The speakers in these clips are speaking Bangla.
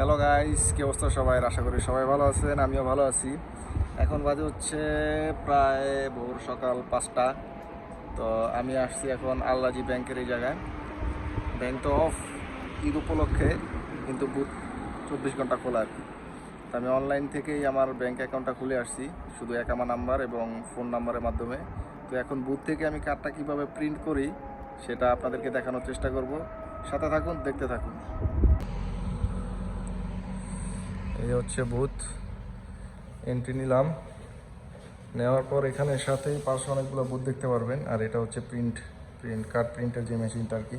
হ্যালো গাইস কি অবস্থা সবাই? আশা করি সবাই ভালো আছেন, আমিও ভালো আছি। এখন বাজে হচ্ছে প্রায় ভোর সকাল পাঁচটা। তো আমি আসছি এখন আল্লাজি ব্যাংকের এই জায়গায়। ব্যাংক তো অফ ঈদ উপলক্ষে, কিন্তু বুথ চব্বিশ ঘণ্টা খোলা আর কি। তো আমি অনলাইন থেকেই আমার ব্যাংক অ্যাকাউন্টটা খুলে আসছি, শুধু এক একামা নাম্বার এবং ফোন নাম্বারের মাধ্যমে। তো এখন বুথ থেকে আমি কার্ডটা কীভাবে প্রিন্ট করি, সেটা আপনাদেরকে দেখানোর চেষ্টা করব। সাথে থাকুন, দেখতে থাকুন। এই হচ্ছে বুথ। এন্ট্রি নিলাম। নেওয়ার পর এখানে সাথেই পাশে অনেকগুলো বুথ দেখতে পারবেন। আর এটা হচ্ছে প্রিন্ট প্রিন্ট কার্ড প্রিন্টের যে মেশিনটা আর কি।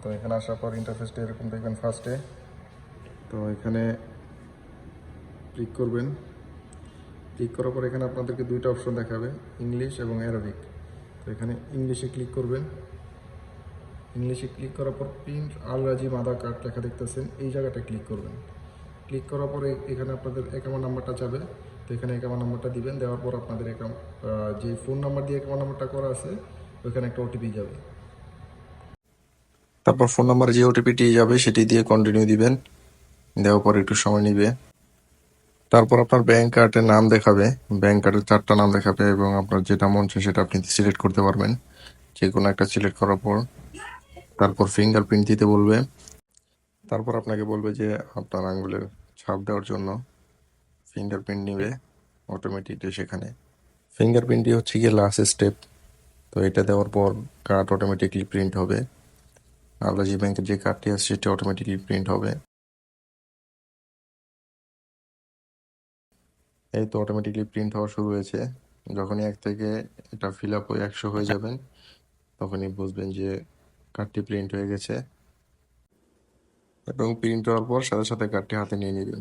তো এখানে আসার পর ইন্টারফেসটা এরকম দেখবেন ফার্স্টে তো এখানে ক্লিক করবেন। ক্লিক করার পর এখানে আপনাদেরকে দুইটা অপশন দেখাবে ইংলিশ এবং অ্যারাবিক তো এখানে ইংলিশে ক্লিক করবেন। ইংলিশে ক্লিক করার পর প্রিন্ট আল রাজিম আধার কার্ড লেখা দেখতেছেন, এই জায়গাটা ক্লিক করবেন। ক্লিক করার পরে এখানে আপনাদের অ্যাকাউন্ট নাম্বারটা যাবে। তো এখানে অ্যাকাউন্ট নাম্বারটা দিবেন, দেওয়ার পর আপনাদের অ্যাকাউন্ট যে ফোন নাম্বার দিয়ে অ্যাকাউন্ট নাম্বারটা করা আছে, ওইখানে একটা ওটিপি যাবে। তারপর ফোন নাম্বারে যে ওটিপিটি যাবে, সেটি দিয়ে কন্টিনিউ দিবেন। দেওয়ার পর একটু সময় নিবে। তারপর আপনার ব্যাংক কার্ডের নাম দেখাবে। ব্যাংক কার্ডের চারটা নাম দেখাবে এবং আপনার যেটা মন চায় সেটা আপনি সিলেক্ট করতে পারবেন। যে কোনো একটা সিলেক্ট করার পর তারপর ফিঙ্গারপ্রিন্ট দিতে বলবে। তারপর আপনাকে বলবে যে আপনার আঙ্গুলের ছাপ দেওয়ার জন্য ফিঙ্গারপ্রিন্ট নিবে অটোমেটিকলি সেখানে। ফিঙ্গারপ্রিন্টই হচ্ছে গিয়ে লাস্ট স্টেপ তো এটা দেওয়ার পর কার্ড অটোমেটিকলি প্রিন্ট হবে। আলাজি ব্যাংকের যে কার্ডটি আছে সেটা অটোমেটিকলি প্রিন্ট হবে। এই তো অটোমেটিকলি প্রিন্ট হওয়া শুরু হয়েছে। যখনই এক থেকে এটা ফিল আপ হয়ে একশো হয়ে যাবেন, তখনই বুঝবেন যে কার্ডটি প্রিন্ট হয়ে গেছে। এবং প্রিন্ট হওয়ার পর সাথে সাথে কার্ডটি হাতে নিয়ে নেবেন